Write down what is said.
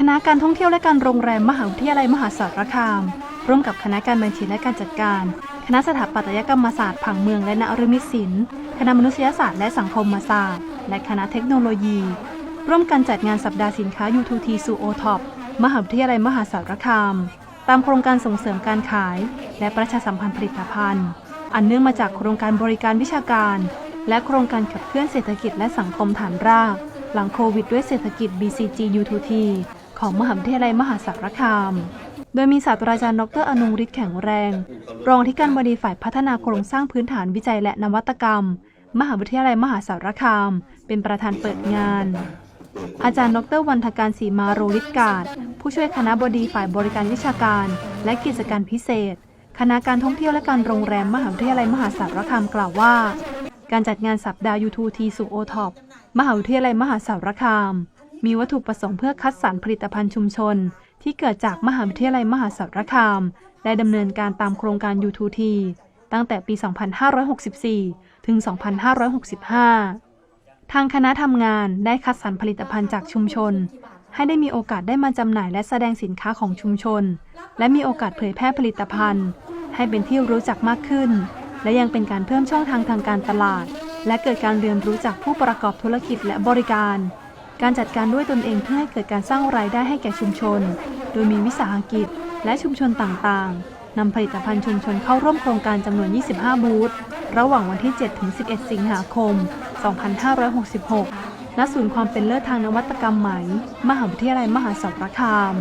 คณะการท่องเที่ยวและการโรงแรมมหาวิทยาลัยมหาสารคาม ร่วมกับคณะการบัญชีและการจัดการ คณะสถาปัตยกรรมศาสตร์ผังเมืองและนฤมิตศิลป์คณะมนุษยศาสตร์และสังคมศาสตร์ และคณะเทคโนโลยี ร่วมกันจัดงานสัปดาห์สินค้า U2T สู่โอท็อปมหาวิทยาลัยมหาสารคาม ตามโครงการส่งเสริมการขาย และประชาสัมพันธ์ผลิตภัณฑ์ อันเนื่องมาจากโครงการบริการวิชาการ และโครงการขับเคลื่อนเศรษฐกิจและสังคมฐานราก หลังโควิดด้วยเศรษฐกิจ BCG U2T ของมหาวิทยาลัยมหาสารคาม โดยมีศาสตราจารย์ดรอนุริศแข็งแรง รองที่การบดีฝ่ายพัฒนาโครงสร้างพื้นฐานวิจัยและนวัตกรรม มหาวิทยาลัยมหาสารคาม เป็นประธานเปิดงาน อาจารย์ดรวันทการศรีมาโรลิศกาศผู้ช่วยคณะบดีฝ่ายบริการวิชาการ และกิจการพิเศษ คณะการท่องเที่ยวและการโรงแรมมหาวิทยาลัยมหาสารคามกล่าวว่า การจัดงานสัปดาห์ U2T สู่โอท็อปมหาวิทยาลัยมหาสารคาม มีวัตถุประสงค์เพื่อคัดสรรผลิตภัณฑ์ชุมชน ที่เกิดจากมหาวิทยาลัยมหาสารคาม และดำเนินการตามโครงการ U2T ตั้งแต่ปี 2564 ถึง 2565 ทางคณะทำงานได้คัดสรรผลิตภัณฑ์จากชุมชน ให้ได้มีโอกาสได้มาจำหน่ายและแสดงสินค้าของชุมชน และมีโอกาสเผยแพร่ผลิตภัณฑ์ ให้เป็นที่รู้จักมากขึ้น และยังเป็นการเพิ่มช่องทางทางการตลาด และเกิดการเรียนรู้จากผู้ประกอบธุรกิจและบริการ การจัดการด้วยตนเองเพื่อให้เกิดการสร้างรายได้ให้แก่ชุมชน โดยมีวิสาหกิจและชุมชนต่างๆ นำผลิตภัณฑ์ชุมชนเข้าร่วมโครงการจำนวน 25 บูธ ระหว่างวันที่ 7 ถึง 11 สิงหาคม 2566 ณ ศูนย์ความเป็นเลิศทางนวัตกรรมใหม่ มหาวิทยาลัยมหาสารคาม